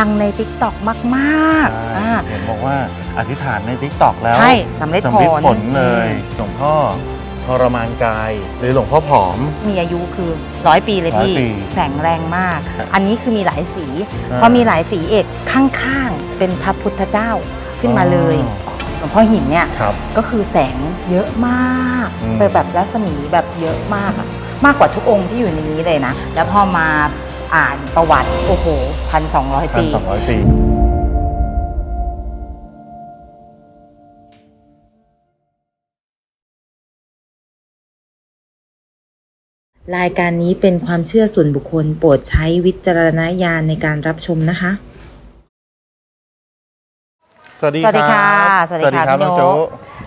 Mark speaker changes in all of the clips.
Speaker 1: ดังใน t ิ k t o k มากๆ
Speaker 2: ใช่
Speaker 1: อ่า
Speaker 2: เห็นบอกว่าอธิษฐานในทิกตอกแล้ว
Speaker 1: ใช่สำเร็จผล
Speaker 2: ผลเลย หลวงพ่อทรมานกาย หรือหลวงพ่อผอม
Speaker 1: มีอายุคือร้อยปีเลยพี่
Speaker 2: ร้อยปี
Speaker 1: แสงแรงมาก
Speaker 2: ครับ
Speaker 1: อันนี้คือมีหลายสี
Speaker 2: อ่า
Speaker 1: พอมีหลายสีเอกข้างๆ เป็นพระพุทธเจ้าขึ้นมาเลย
Speaker 2: อ๋อ
Speaker 1: หลวงพ่อหินเนี่ย
Speaker 2: ครับ
Speaker 1: ก็คือแสงเยอะมาก
Speaker 2: อืม
Speaker 1: เป็นแบบรัศมีแบบเยอะมากอะมากกว่าทุกองค์ที่อยู่ในนี้เลยนะ แล้วพอมา อ่านประวัติ โอ้โหพันสองร้อย
Speaker 2: พัน
Speaker 1: ปี
Speaker 2: สองร้อยปี
Speaker 1: รายการนี้เป็นความเชื่อส่วนบุคคลโปรดใช้วิจารณญาณในการรับชมนะคะ
Speaker 2: สวัสดี
Speaker 1: สวัสดีค่ะ
Speaker 2: รับ
Speaker 1: สวัสดีค่ะ
Speaker 2: ครับ
Speaker 1: พี่
Speaker 2: น้อง
Speaker 1: โน้
Speaker 2: จุ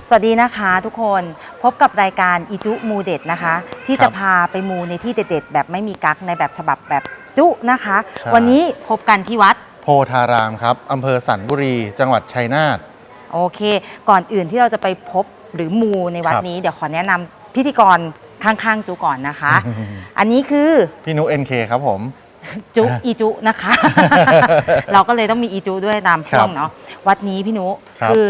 Speaker 1: สวัสดีนะคะทุกคนพบกับรายการอีจุมูเด็ดนะคะ ที่
Speaker 2: ครั
Speaker 1: จะ
Speaker 2: บ
Speaker 1: พาไปมูในที่เด็ดๆแบบไม่มีกั๊กในแบบฉบับแบบ จุนะคะ
Speaker 2: ใช่
Speaker 1: วันนี้พบกันที่วัด
Speaker 2: โพธารามครับอำเภอสันบุรี จังหวัดชัยนาท
Speaker 1: โอเค ก่อนอื่นที่เราจะไปพบหรือมูในวัด
Speaker 2: ครับ
Speaker 1: นี้ เดี๋ยวขอแนะนำพิธีกรข้างๆจุก่อนนะคะ อันนี้คือ
Speaker 2: พี่นุเอ็นเคครับผม
Speaker 1: จุ
Speaker 2: อะ
Speaker 1: อีจุนะคะ เราก็เลยต้องมีอีจุด้วยตาม
Speaker 2: ครั
Speaker 1: ช่
Speaker 2: บ
Speaker 1: วงเนาะวัดนี้พี่นุ
Speaker 2: ครับ
Speaker 1: คือ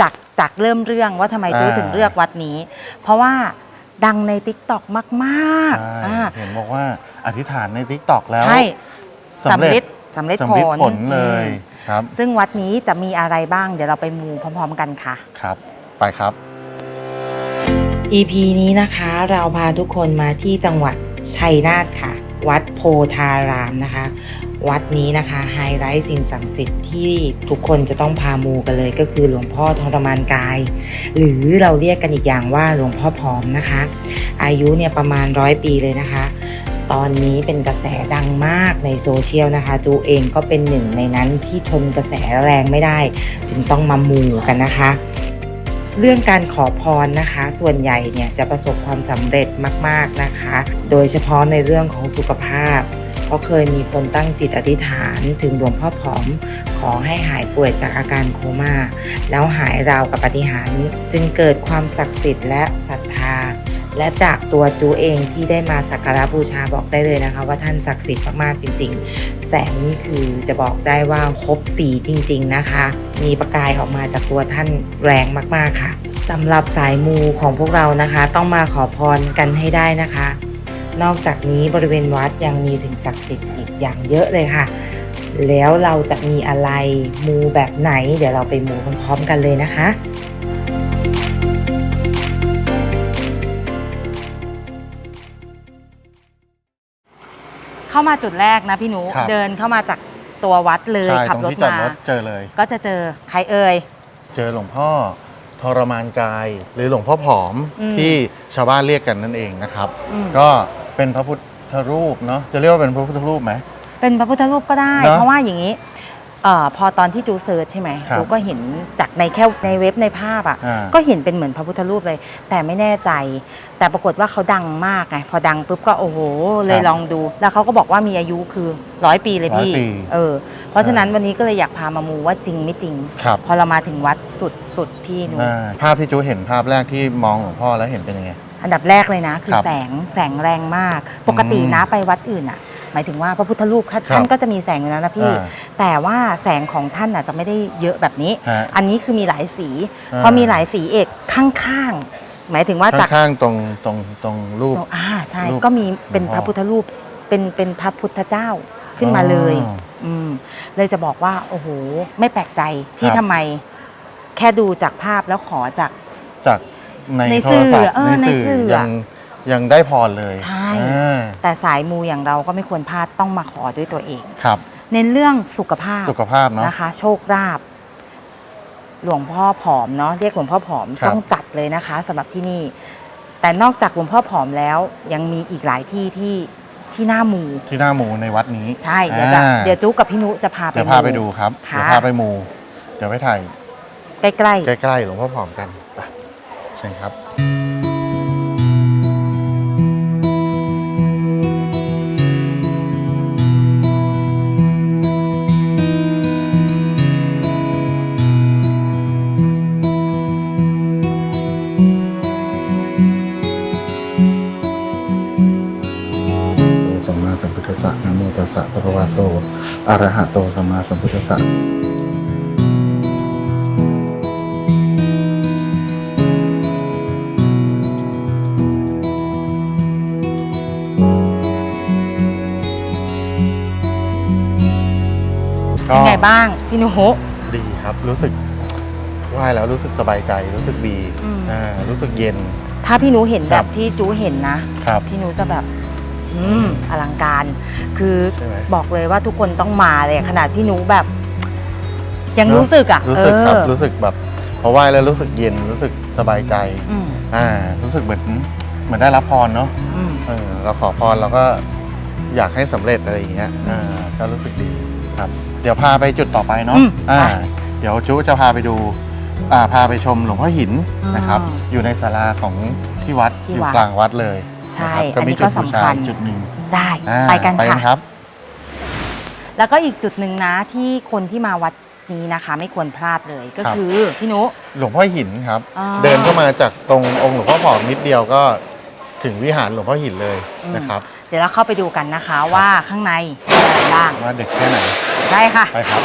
Speaker 1: จากจากเริ่มเรื่องว่าทำไมจุ
Speaker 2: อ่า
Speaker 1: ถึงเลือกวัดนี้ เพราะว่าดังใน t ิ k t o k มาก
Speaker 2: ใช่
Speaker 1: ๆอ่า
Speaker 2: เห็นบอกว่า อธิษฐานในทิกตอกแล้ว
Speaker 1: ใช่
Speaker 2: สำเร็จ
Speaker 1: สำเร็จ
Speaker 2: สำเร็จ
Speaker 1: ผล
Speaker 2: ผลเลย
Speaker 1: อืม
Speaker 2: ครับ
Speaker 1: ซึ่งวัดนี้จะมีอะไรบ้าง เดี๋ยวเราไปมูพร้อม ๆ กันค่ะ
Speaker 2: ครับ ไปครับ
Speaker 1: EP นี้นะคะเราพาทุกคนมาที่จังหวัดชัยนาทค่ะ วัดโพธารามนะคะ วัดนี้นะคะไฮไลท์สิ่งศักดิ์สิทธิ์ที่ทุกคนจะต้องพามูกันเลยก็คือหลวงพ่อทรมานกาย หรือเราเรียกกันอีกอย่างว่าหลวงพ่อพร้อมนะคะ อายุเนี่ยประมาณร้อยปีเลยนะคะ ตอนนี้เป็นกระแสดังมากในโซเชียลนะคะ จูเองก็เป็นหนึ่งในนั้นที่ทนกระแสแรงไม่ได้ จึงต้องมามูกันนะคะ เรื่องการขอพรนะคะ ส่วนใหญ่เนี่ยจะประสบความสำเร็จมากๆนะคะ โดยเฉพาะในเรื่องของสุขภาพเพราะเคยมีคนตั้งจิตอธิษฐานถึงหลวงพ่อผอม ขอให้หายป่วยจากอาการโคม่าแล้วหายราวกับปฏิหารจึงเกิดความศักดิ์สิทธิ์และศรัทธา และจากตัวจูเองที่ได้มาสักการะบูชาบอกได้เลยนะคะ ว่าท่านศักดิ์สิทธิ์มากๆจริง ๆ แสงนี่คือจะบอกได้ว่าครบสีจริง ๆนะคะ มีประกายออกมาจากตัวท่านแรงมากๆค่ะสำหรับสายมูของพวกเรานะคะ ต้องมาขอพรกันให้ได้นะคะ นอกจากนี้บริเวณวัดยังมีสิ่งศักดิ์สิทธิ์อีกอย่างเยอะเลยค่ะ แล้วเราจะมีอะไรมูแบบไหน เดี๋ยวเราไปมูพร้อมๆกันเลยนะคะ เข้ามาจุดแรกนะพี่หนู
Speaker 2: ครับ
Speaker 1: เดินเข้ามาจากตัววัดเลย
Speaker 2: ใช่
Speaker 1: ขั
Speaker 2: ตรง
Speaker 1: รถ
Speaker 2: ที่จอด
Speaker 1: มาร
Speaker 2: ถเจอเลย
Speaker 1: ก็จะเจอใครเอ่ย
Speaker 2: เจอหลวงพ่อทรมานกาย หรือหลวงพ่อผอม
Speaker 1: อืม
Speaker 2: ที่ชาวบ้านเรียกกันนั่นเองนะครับ
Speaker 1: อืม
Speaker 2: ก็เป็นพระพุทธรูปเนาะจะเรียกว่าเป็นพระพุทธรูปไหม
Speaker 1: เป็นพระพุทธรูปก็ได้
Speaker 2: เนอะ
Speaker 1: เพราะว่าอย่างนี้ เอ่อพอตอนที่จูเซิร์ชใช่ไหม
Speaker 2: ครับ
Speaker 1: จูก็เห็นจากในแค่ในเว็บในภาพอะ
Speaker 2: อ่า
Speaker 1: ก็เห็นเป็นเหมือนพระพุทธรูปเลย แต่ไม่แน่ใจ แต่ปรากฏว่าเขาดังมากไงพอดังปุ๊บก็โอ้โหเลยลองดู แล้วเขาก็บอกว่ามีอายุคือร้อยปีเลยพี่
Speaker 2: ร้อยปี
Speaker 1: เออเพราะฉะนั้น
Speaker 2: ใช่
Speaker 1: วันนี้ก็เลยอยากพามามูว่าจริงไม่จริง
Speaker 2: ครับ
Speaker 1: พอเรามาถึงวัดสุดสุดพี่หนู
Speaker 2: อ่าภาพที่จูเห็นภาพแรกที่มองหลวงพ่อแล้วเห็นเป็นยังไง
Speaker 1: อันดับแรกเลยนะ คือ
Speaker 2: ครับ
Speaker 1: แสงแสงแรงมาก ปกติ
Speaker 2: อืม
Speaker 1: นะไปวัดอื่นอะ หมายถึงว่าพระพุทธรูป
Speaker 2: ครับ
Speaker 1: ท่านก็จะมีแสงอยู่แล้วนะพี่
Speaker 2: อ่า
Speaker 1: แต่ว่าแสงของท่านอาจจะไม่ได้เยอะแบบนี้
Speaker 2: ฮะ
Speaker 1: อันนี้คือมีหลายสี
Speaker 2: อ่า
Speaker 1: พอมีหลายสีเอกข้างๆ หมายถึงว่าจาก
Speaker 2: ข้างๆตรงตรงตรงรูป
Speaker 1: อ่าใช่
Speaker 2: รูป
Speaker 1: ก็มีเป็น
Speaker 2: หลวงพ่อ
Speaker 1: พระพุทธรูปเป็นเป็นพระพุทธเจ้าขึ้นมาเลย
Speaker 2: อ๋อ
Speaker 1: อืมเลยจะบอกว่าโอ้โหไม่แปลกใจที่
Speaker 2: ครับ
Speaker 1: ทำไมแค่ดูจากภาพแล้วขอจาก
Speaker 2: จากใน
Speaker 1: ใน
Speaker 2: โทรศัพ
Speaker 1: สื่
Speaker 2: ท์
Speaker 1: อเออในสื่อ
Speaker 2: ยัง ยังได้พรเลย
Speaker 1: ใช่
Speaker 2: อ่า
Speaker 1: แต่สายมูอย่างเราก็ไม่ควรพลาดต้องมาขอด้วยตัวเอง
Speaker 2: ครับ
Speaker 1: เน้นเรื่องสุขภาพ
Speaker 2: สุขภาพเนาะ
Speaker 1: นะคะ โชคลาภหลวงพ่อผอมเนาะเรียกหลวงพ่อผอม
Speaker 2: ครับ
Speaker 1: ต้องจัดเลยนะคะสำหรับที่นี่ แต่นอกจากหลวงพ่อผอมแล้วยังมีอีกหลายที่ที่ที่หน้าหมู
Speaker 2: ที่หน้าหมูในวัดนี้
Speaker 1: ใช่เดี๋ยวจะ
Speaker 2: อ่า
Speaker 1: เดี๋ยวจุ๊กกับพี่นุจะพาไป
Speaker 2: เดี๋ยวพาไปดูครับ
Speaker 1: ค่ะ
Speaker 2: เดี๋ยวพาไปหมู เดี๋ยวไปถ่าย
Speaker 1: ใกล้
Speaker 2: ใกล้ๆหลวงพ่อผอมกันไปเชิญครับ อะระหะโตสัมมาสัมพุทธัสสะ
Speaker 1: เป็นไงบ้างพี่หนุ
Speaker 2: ดีครับ รู้สึกไหว้แล้วรู้สึกสบายใจรู้สึกดี
Speaker 1: อืม
Speaker 2: อ่ารู้สึกเย็น
Speaker 1: ถ้าพี่หนุเห็น
Speaker 2: ค
Speaker 1: แบ
Speaker 2: รับบ
Speaker 1: ที่จูเห็นนะ
Speaker 2: ครับ
Speaker 1: พี่หนุจะแบบ อืมอลังการ คือ
Speaker 2: ใช่ไหม
Speaker 1: บอกเลยว่าทุกคนต้องมาเลยขนาดพี่หนุแบบ ยัง
Speaker 2: เนอะ
Speaker 1: รู้สึกอะ
Speaker 2: รู้สึกครับ
Speaker 1: เออ
Speaker 2: รู้สึกแบบพอไหว้แล้วรู้สึกเย็นรู้สึกสบายใจ
Speaker 1: อืม
Speaker 2: อ่า รู้สึกเหมือนเหมือนได้รับพรเนาะ
Speaker 1: อืม
Speaker 2: เออเราขอพรเราก็อยากให้สำเร็จอะไรอย่างเงี้ยอ่าก็รู้สึกดีครับ เดี๋ยวพาไปจุดต่อไปเนาะ
Speaker 1: อืม
Speaker 2: อ่า
Speaker 1: ไป
Speaker 2: เดี๋ยวจุจะพาไปดูอ่าพาไปชมหลวงพ่อหินนะครับ
Speaker 1: อ่า
Speaker 2: อยู่ในศาลาของที่วัด
Speaker 1: ที่
Speaker 2: อยู่
Speaker 1: วัด
Speaker 2: กลางวัดเลย
Speaker 1: ใช่
Speaker 2: นะครับก็
Speaker 1: อันนี้
Speaker 2: มีจุด
Speaker 1: ก็
Speaker 2: บูชา
Speaker 1: สำคัญ
Speaker 2: อีกจุดหนึ่ง
Speaker 1: ได้
Speaker 2: อ่า
Speaker 1: ไปกัน
Speaker 2: ไปกั
Speaker 1: ค่ะ
Speaker 2: นครับ
Speaker 1: แล้วก็อีกจุดหนึ่งนะที่คนที่มาวัดนี้นะคะ ไม่ควรพลาดเลยก็
Speaker 2: ครับ
Speaker 1: คือพี่หนุ
Speaker 2: หลวงพ่อหินครับ
Speaker 1: อ่า
Speaker 2: เดินเข้ามาจากตรงองค์หลวงพ่อผอมนิดเดียวก็ถึงวิหารหลวงพ่อหินเลยนะครับ
Speaker 1: เดี๋ยวเราเข้าไปดูกันนะคะว่าข้างในมีอะไรบ้าง
Speaker 2: ว่าเด็กแค่ไหน
Speaker 1: ได้ค่ะ
Speaker 2: ไปครับ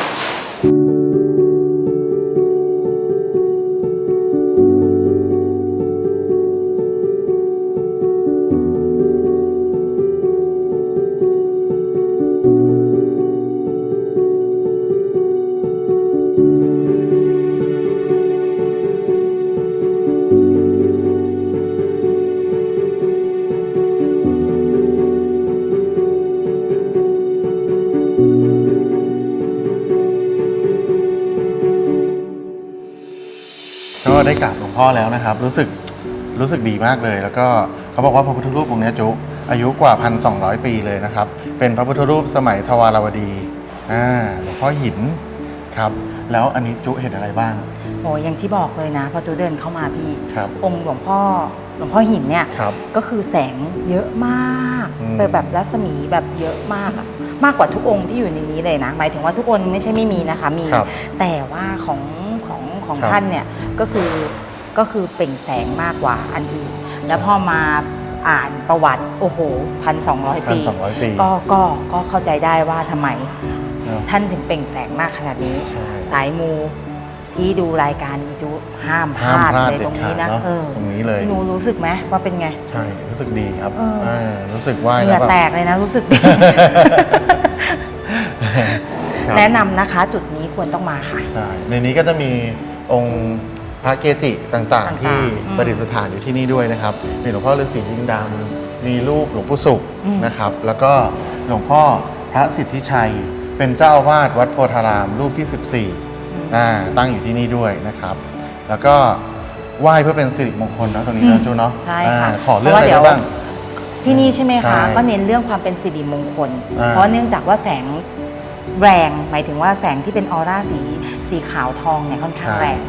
Speaker 2: พ่อแล้วนะครับ รู้สึกรู้สึกดีมากเลย แล้วก็เขาบอกว่าพระพุทธรูปองค์เนี้ยจุอายุกว่า 1,200 ปีเลยนะครับ เป็นพระพุทธรูปสมัยทวารวดีอ่าหลวงพ่อหินครับ แล้วอันนี้จุเห็นอะไรบ้าง
Speaker 1: โอ้อย่างที่บอกเลยนะ พอจูเดินเข้ามาพี่
Speaker 2: ครับ
Speaker 1: องค์หลวงพ่อหลวงพ่อหินเนี่ย
Speaker 2: ครับ
Speaker 1: ก็คือแสงเยอะมาก
Speaker 2: อืม
Speaker 1: เป็นแบบรัศมีแบบเยอะมากอะมากกว่าทุกองค์ที่อยู่ในนี้เลยนะ หมายถึงว่าทุกองค์ไม่ใช่ไม่มีนะคะมี
Speaker 2: ครับ
Speaker 1: แต่ว่าของของของ
Speaker 2: ครับ
Speaker 1: ท่านเนี่ยก็คือ ก็คือเปล่งแสงมากกว่าอันอื่น แล้วพอมาอ่านประวัติโอ้โหพันสองร้อย
Speaker 2: พัน
Speaker 1: ปี
Speaker 2: สองร้อยปี
Speaker 1: ก็ก็ก็เข้าใจได้ว่าทำไม
Speaker 2: เนอะ
Speaker 1: ท่านถึงเปล่งแสงมากขนาดนี้
Speaker 2: ใช่
Speaker 1: สายมูที่ดูรายการอีจูห้ามพ
Speaker 2: ห้าม
Speaker 1: ลาด
Speaker 2: พลาด
Speaker 1: เลย
Speaker 2: เด็
Speaker 1: ต
Speaker 2: ด
Speaker 1: รง
Speaker 2: ขา
Speaker 1: นี้
Speaker 2: ด
Speaker 1: นะ
Speaker 2: เนาะ
Speaker 1: เออ
Speaker 2: ตรงนี้เลย
Speaker 1: พี่หนูรู้สึกไหมว่าเป็นไง
Speaker 2: ใช่ รู้สึกดีครับ
Speaker 1: เอออ่า
Speaker 2: รู้สึกไหว้
Speaker 1: เห
Speaker 2: แล้
Speaker 1: งื่
Speaker 2: ว
Speaker 1: อ
Speaker 2: แบบ
Speaker 1: แตกเลยนะรู้สึกดี
Speaker 2: ครับ
Speaker 1: แนะนำนะคะ จุดนี้ควรต้องมาค่ะ
Speaker 2: ใช่ ในนี้ก็จะมีองค์ พระเกจิต่าง
Speaker 1: ต่างๆ
Speaker 2: ๆที่
Speaker 1: อืม
Speaker 2: ประดิษฐานอยู่ที่นี่ด้วยนะครับ มีหลวงพ่อฤาษีลิงดำมีรูปหลวงปู่สุข
Speaker 1: อืม
Speaker 2: นะครับ แล้วก็หลวงพ่อพระสิทธิชัย เป็นเจ้าอาวาสวัดโพธารามรูปที่ 14อ่าตั้งอยู่ที่นี่ด้วยนะครับ แล้วก็ไหว้เพื่อเป็นสิริมงคลนะตรงนี้
Speaker 1: อื
Speaker 2: นะ
Speaker 1: ม
Speaker 2: จูเนาะ
Speaker 1: ใช่ค่ะ
Speaker 2: อ่าขอเรื่อง
Speaker 1: เพ
Speaker 2: อะไร
Speaker 1: ราะว่าเดี๋ยว
Speaker 2: ได้บ้าง
Speaker 1: ที่นี่ใช่ไหม
Speaker 2: ใช่
Speaker 1: คะก็เน้นเรื่องความเป็นสิริมงคล
Speaker 2: อ่า
Speaker 1: เพราะเนื่องจากว่าแสงแรงหมายถึงว่าแสงที่เป็นออร่าสีสีขาวทองเนี่ยค่อนข้างแรง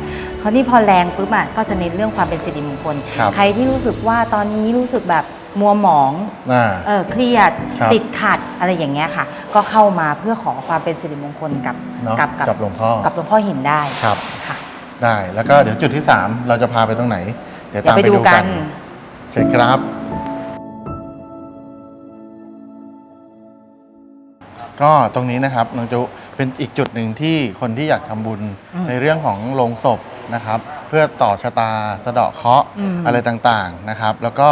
Speaker 1: คราวนี้พอแรงปุ๊บอะก็จะเน้นเรื่องความเป็นสิริมงคล
Speaker 2: ครับ
Speaker 1: ใครที่รู้สึกว่าตอนนี้รู้สึกแบบมัวหมอง
Speaker 2: อ่า
Speaker 1: เออเครียด
Speaker 2: ครับ
Speaker 1: ติดขัดอะไรอย่างเงี้ยค่ะ ก็เข้ามาเพื่อขอความเป็นสิริมงคลกับ
Speaker 2: เนาะ
Speaker 1: กับ
Speaker 2: กับหลวงพ่อ
Speaker 1: กับหลวงพ่อหินได้
Speaker 2: ครับ
Speaker 1: ค่ะ
Speaker 2: ได้แล้วก็เดี๋ยวจุดที่ 3 เราจะพาไปตรงไหน เดี๋ยว
Speaker 1: เดี๋ย
Speaker 2: ตาวม
Speaker 1: ไป
Speaker 2: ไป
Speaker 1: ดู
Speaker 2: ดู
Speaker 1: กั
Speaker 2: กันนเชิญครับ ก็ตรงนี้นะครับน้องจุเป็นอีกจุดหนึ่งที่คนที่อยากทำบุญ
Speaker 1: อืม
Speaker 2: ในเรื่องของโลงศพ นะครับ เพื่อต่อชะตาสะเดาะเคราะห์
Speaker 1: อืม
Speaker 2: อะไรต่างๆนะครับ แล้วก็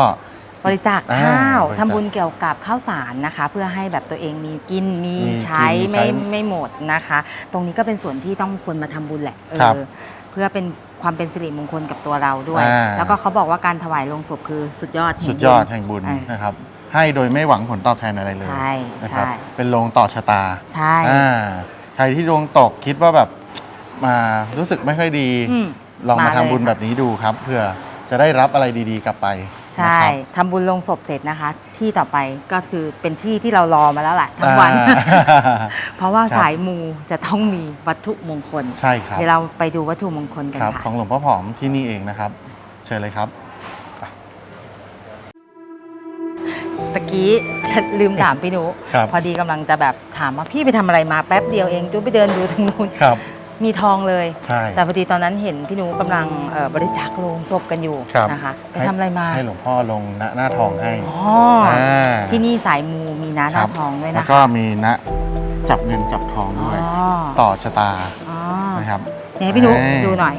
Speaker 1: บริจาค
Speaker 2: อ่า
Speaker 1: ข้าว
Speaker 2: บริจาค
Speaker 1: ทำบุญเกี่ยวกับข้าวสารนะคะ เพื่อให้แบบตัวเองมีกินมี
Speaker 2: มี
Speaker 1: ใช้
Speaker 2: กินมีใช้
Speaker 1: ไม่ไม่หมดนะคะ ตรงนี้ก็เป็นส่วนที่ต้องควรมาทำบุญแหละเอ
Speaker 2: ครับ
Speaker 1: อเพื่อเป็นความเป็นสิริมงคลกับตัวเราด้วย
Speaker 2: อ่า
Speaker 1: แล้วก็เขาบอกว่าการถวายลงศพคือสุดยอดแห่ง
Speaker 2: สุดยอดแห่งบุญ
Speaker 1: อ่า
Speaker 2: นะครับ ให้โดยไม่หวังผลตอบแทนอะไรเลย
Speaker 1: ใช่
Speaker 2: นะครับ
Speaker 1: ใช่
Speaker 2: เป็นโลงต่อชะตา
Speaker 1: ใช่
Speaker 2: อ่าใครที่ดวงตกคิดว่าแบบ มารู้สึกไม่ค่อยดี
Speaker 1: อืม
Speaker 2: ลองมา
Speaker 1: มา
Speaker 2: ทำ
Speaker 1: เลย
Speaker 2: บุญ
Speaker 1: ค่ะ
Speaker 2: แบบนี้ดูครับเพื่อจะได้รับอะไรดีๆกลับไป
Speaker 1: ใช่
Speaker 2: นะครับ
Speaker 1: ทำบุญลงศพเสร็จนะคะ ที่ต่อไปก็คือเป็นที่ที่เรารอมาแล้วแหละทั้งวัน
Speaker 2: อ่า
Speaker 1: เพราะว่า
Speaker 2: ครับ
Speaker 1: สายมูจะต้องมีวัตถุมงคล
Speaker 2: ใช่ครับ
Speaker 1: เดี๋ยวเราไปดูวัตถุมงคลกัน
Speaker 2: ครับ
Speaker 1: ค่ะ
Speaker 2: ของหลวงพ่อผอมที่นี่เองนะครับ เชิญเลยครับ
Speaker 1: ตะกี้ ลืมถามพี่หนุ
Speaker 2: ครับ
Speaker 1: พอดีกำลังจะแบบถามว่าพี่ไปทำอะไรมาแป๊บเดียวเองจูไปเดินดูทางนู้น
Speaker 2: ครับ
Speaker 1: มีทองเลย
Speaker 2: ใช่
Speaker 1: แต่พอดีตอนนั้นเห็นพี่หนูกำลังเอ่อบริจาคโลงศพกันอยู่
Speaker 2: ครับ
Speaker 1: นะคะไป
Speaker 2: ให้
Speaker 1: ทำอะไรมา
Speaker 2: ให้หลวงพ่อลงณหน้าทองให้
Speaker 1: อ๋อ
Speaker 2: อ่า
Speaker 1: ที่นี่สายมูมีน้าห
Speaker 2: ครั
Speaker 1: น้า
Speaker 2: บ
Speaker 1: ทองด้วย
Speaker 2: แล้ว
Speaker 1: นะ
Speaker 2: ก็มีณจับเงินจับทองด้วย
Speaker 1: อ๋อ
Speaker 2: ต่อชะตา
Speaker 1: อ๋อ
Speaker 2: นะครับ
Speaker 1: เนี่ยพี่หนู
Speaker 2: ให้
Speaker 1: ดูหน่อย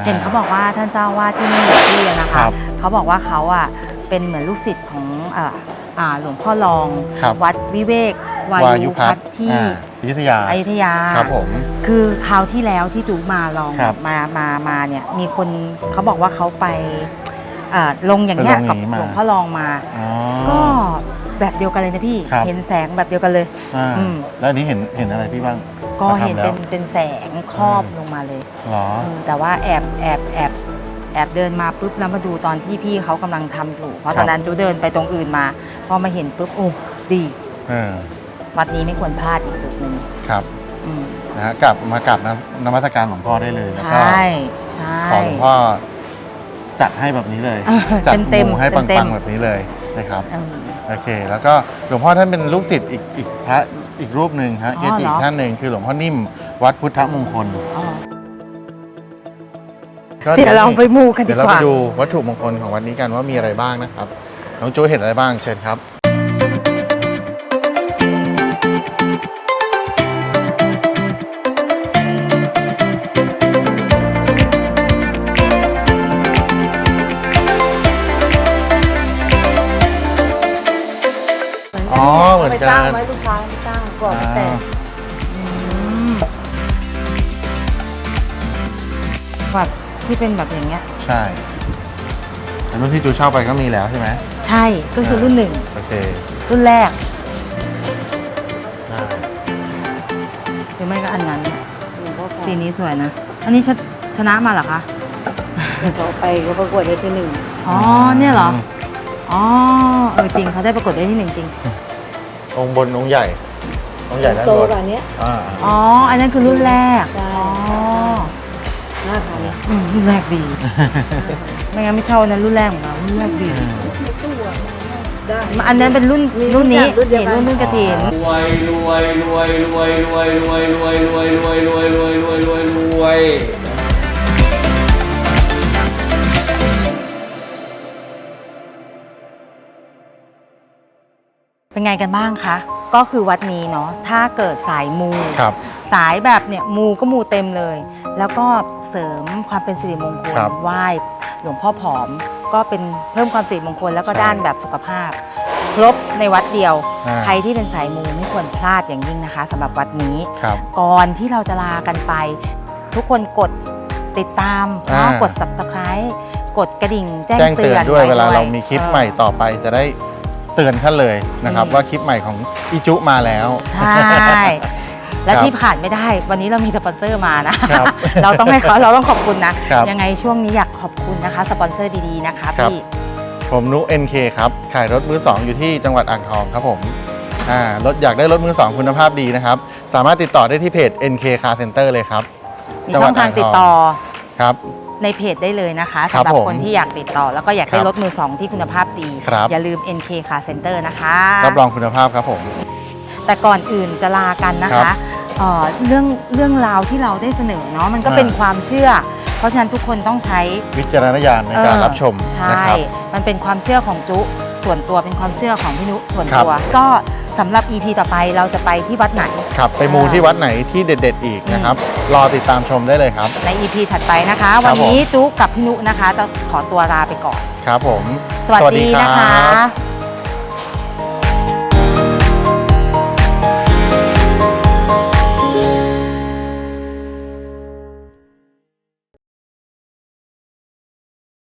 Speaker 1: ะ เห็นเขาบอกว่าท่านเจ้าว่าที่นี่ที่อะนะ
Speaker 2: ครั
Speaker 1: คะ
Speaker 2: บ
Speaker 1: เขาบอกว่าเขาอะเป็นเหมือนลูกศิษย์ของอ่าอ่าหลวงพ่อรอง
Speaker 2: ครับ
Speaker 1: วัดวิเวก วาวายุ
Speaker 2: ยุ
Speaker 1: พั
Speaker 2: พั
Speaker 1: ฒ
Speaker 2: ฒ
Speaker 1: น์
Speaker 2: น์
Speaker 1: ที่
Speaker 2: อ่าอยุธยา
Speaker 1: อยุธยา
Speaker 2: ครับผม
Speaker 1: คือคราวที่แล้วที่จูมาลอง
Speaker 2: ครับ
Speaker 1: มามามาเนี่ยมีคนเขาบอกว่าเขาไปอ่าลงอย่างเงี้ย
Speaker 2: ไปลงอ
Speaker 1: กั
Speaker 2: ย่างนี้มา
Speaker 1: หลวงพ่อรองมา
Speaker 2: อ๋อ
Speaker 1: ก็แบบเดียวกันเลยนะพี่
Speaker 2: ครับ
Speaker 1: เห็นแสงแบบเดียวกันเลย
Speaker 2: อ่า
Speaker 1: อืม
Speaker 2: แล้วอันนี้เห็นเห็นอะไรพี่บ้าง
Speaker 1: ก็เห็น
Speaker 2: มาทำแล้
Speaker 1: เป็
Speaker 2: วน
Speaker 1: เป็นแสงครอบลงมาเลย
Speaker 2: เหรอ
Speaker 1: เออแต่ว่าแอบแอบแอบแอบเดินมาปุ๊บแล้วมาดูตอนที่พี่เขากำลังทำอยู่เพราะ
Speaker 2: ครั
Speaker 1: ต
Speaker 2: บ
Speaker 1: อนนั้นจูเดินไปตรงอื่นมา พอมาเห็นปุ๊บโอ้ดี
Speaker 2: เออ
Speaker 1: วัดนี้ไม่ควรพลาดอีกจุดหนึ่ง
Speaker 2: ครับ
Speaker 1: อืม
Speaker 2: นะฮะกลับมากลับนนมัสการหลวงพ่อได้เลยแล้ว
Speaker 1: ใช
Speaker 2: ก็่
Speaker 1: ใช่
Speaker 2: ขอหลวงพ่อจัดให้แบบนี้เลย
Speaker 1: เออ
Speaker 2: จัด
Speaker 1: เต็ม
Speaker 2: ห
Speaker 1: ๆ
Speaker 2: มูให้ปั
Speaker 1: เต็ม
Speaker 2: ง
Speaker 1: ๆ
Speaker 2: ๆแบบนี้เลยนะครับ
Speaker 1: เออ
Speaker 2: โอเค แล้วก็หลวงพ่อท่านเป็นลูกศิษย์อีกอีกพระอีกรูปหนึ่งฮะ
Speaker 1: อ๋
Speaker 2: เก
Speaker 1: อ
Speaker 2: จิ
Speaker 1: เหรอ
Speaker 2: ท่านหนึ่งคือหลวงพ่อนิ่มวัดพุทธมงคล
Speaker 1: อ๋อ
Speaker 2: ก็
Speaker 1: เดี๋ยวเราไปมูกันดี
Speaker 2: เดี๋ยวเรา
Speaker 1: ก
Speaker 2: ไป
Speaker 1: ว่า
Speaker 2: ดูวัตถุมงคลของวัดนี้กันว่ามีอะไรบ้างนะครับน้องจูเห็นอะไรบ้างเชิญครับ อ๋อเหมือน
Speaker 1: ไป
Speaker 2: กั
Speaker 1: จ้าง
Speaker 2: น
Speaker 1: ไว้ลูกค้าไปจ้างก่อน
Speaker 2: อ่า
Speaker 1: แต่อืมแบบที่เป็นแบบอย่างเงี้ย
Speaker 2: ใช่แต่รุ่นที่จูเช่าไปก็มีแล้วใช่ไหม
Speaker 1: ใช่ก็คือรุ่นหนึ่ง
Speaker 2: โอเค
Speaker 1: รุ่นแรก
Speaker 2: ได้
Speaker 1: หรือไม่ก็อันนั้นสีนี้สวยนะ อันนี้ชนะชนะมาเหรอคะ
Speaker 3: เขาไปเขาประกวดได้ที่หนึ่ง
Speaker 1: อ๋อเนี่ยเหรอ อ๋อเออจริงเขาได้ประกวดได้ที่หนึ่งจริง
Speaker 2: องค์บนองค์ใหญ่ องค์ใหญ่ด้าน
Speaker 3: โต
Speaker 2: บน
Speaker 3: กว่านี้
Speaker 2: อ่า
Speaker 1: อ๋อ อันนั้นคือรุ่นแรก
Speaker 3: ใช่
Speaker 1: อ๋อ
Speaker 3: ห้าพัน
Speaker 1: อืมรุ่นแรกดี ไม่งั้นไม่เช่าอันนั้นรุ่นแรกของเรารุ่นแรกดี
Speaker 3: ได้
Speaker 1: อันนั้นเป็นรุ่น
Speaker 3: มี
Speaker 1: รุ่นนี้
Speaker 3: รุ่นเดียว
Speaker 1: นี่
Speaker 3: กัน
Speaker 1: รุ่นรุ่นกระถิน
Speaker 4: รวยรวยรวยรวยรวยรวยรวยรวยรวยรวยรวยรวยรวยรวย
Speaker 1: เป็นไงกันบ้างคะ ก็คือวัดนี้เนาะถ้าเกิดสายมู
Speaker 2: ครับ
Speaker 1: สายแบบเนี่ยมูก็มูเต็มเลย แล้วก็เสริมความเป็นสิริมงคล
Speaker 2: ครับ
Speaker 1: ไหว้หลวงพ่อผอม ก็เป็นเพิ่มความสิริมงคลแล้วก็
Speaker 2: ใช่
Speaker 1: ด้านแบบสุขภาพ ครบในวัดเดียว
Speaker 2: อ่า
Speaker 1: ใครที่เป็นสายมูไม่ควรพลาดอย่างยิ่งนะคะสำหรับวัดนี้
Speaker 2: ครับ
Speaker 1: ก่อนที่เราจะลากันไป ทุกคนกดติดตาม
Speaker 2: อ่า
Speaker 1: เนาะกด subscribe กดกระดิ่งแจ้ง
Speaker 2: แจ้ง
Speaker 1: เตื
Speaker 2: เตื
Speaker 1: อ
Speaker 2: อนนด้วย
Speaker 1: ไเว
Speaker 2: ลาเรามีคลิป
Speaker 1: ออ
Speaker 2: ใหม่ต่อไปจะได้ เตือนท่านเลยนะครับ
Speaker 1: อืม
Speaker 2: ว่าคลิปใหม่ของอีจุมาแล้ว
Speaker 1: ใช่และ
Speaker 2: ครับ
Speaker 1: ที่ผ่านไม่ได้ วันนี้เรามีสปอนเซอร์มานะครับเราต้องให้เขาเราต้องขอบคุณนะ
Speaker 2: ครับ
Speaker 1: ยังไงช่วงนี้อยากขอบคุณนะคะ สปอนเซอร์ดีๆนะคะ
Speaker 2: ครับ
Speaker 1: พี่
Speaker 2: ผมนุ NK ครับ ขายรถมือ2อยู่ที่จังหวัดอ่างทองครับผมอ่ารถอยากได้รถมือ2คุณภาพดีนะครับ สามารถติดต่อได้ที่เพจ NK Car Center เลยครับ
Speaker 1: มี
Speaker 2: จังห
Speaker 1: ช่
Speaker 2: วั
Speaker 1: อ
Speaker 2: ด
Speaker 1: งทาง
Speaker 2: อ่างทอง
Speaker 1: ติดต่อ
Speaker 2: ครับ
Speaker 1: ในเพจได้เลยนะคะ
Speaker 2: ครับ
Speaker 1: สำหรับ
Speaker 2: ผม
Speaker 1: คนที่อยากติดต่อ แล้วก็อยากได้
Speaker 2: ครับ
Speaker 1: รถมือสองที่คุณภาพดี
Speaker 2: ครับ
Speaker 1: อย่าลืม NK Car Center นะคะ
Speaker 2: รับรองคุณภาพครับผม
Speaker 1: แต่ก่อนอื่นจะลากันนะ
Speaker 2: ครั
Speaker 1: คะ
Speaker 2: บ
Speaker 1: เอ่อเรื่องเรื่องราวที่เราได้เสนอเนาะมันก็
Speaker 2: อ่า
Speaker 1: เป็นความเชื่อ เพราะฉะนั้นทุกคนต้องใช้
Speaker 2: วิจารณญาณในการรับชม
Speaker 1: ใช่
Speaker 2: นะครับ
Speaker 1: มันเป็นความเชื่อของจุส่วนตัวเป็นความเชื่อของพี่นุส่วน
Speaker 2: ครับ
Speaker 1: ตัวก็ สำหรับ EP ต่อไปเราจะไปที่วัดไหน
Speaker 2: ครับไปมูที่วัดไหนที่เด็ด ๆ อีกนะครับ รอติดตามชมได้เลยครับ
Speaker 1: ใน EP ถัดไปนะคะ
Speaker 2: ครั
Speaker 1: วั
Speaker 2: บ
Speaker 1: นนี้จุกับพี่นุนะคะ จะขอตัวลาไปก่อน
Speaker 2: ครับผม
Speaker 1: สวัสดีนะคะ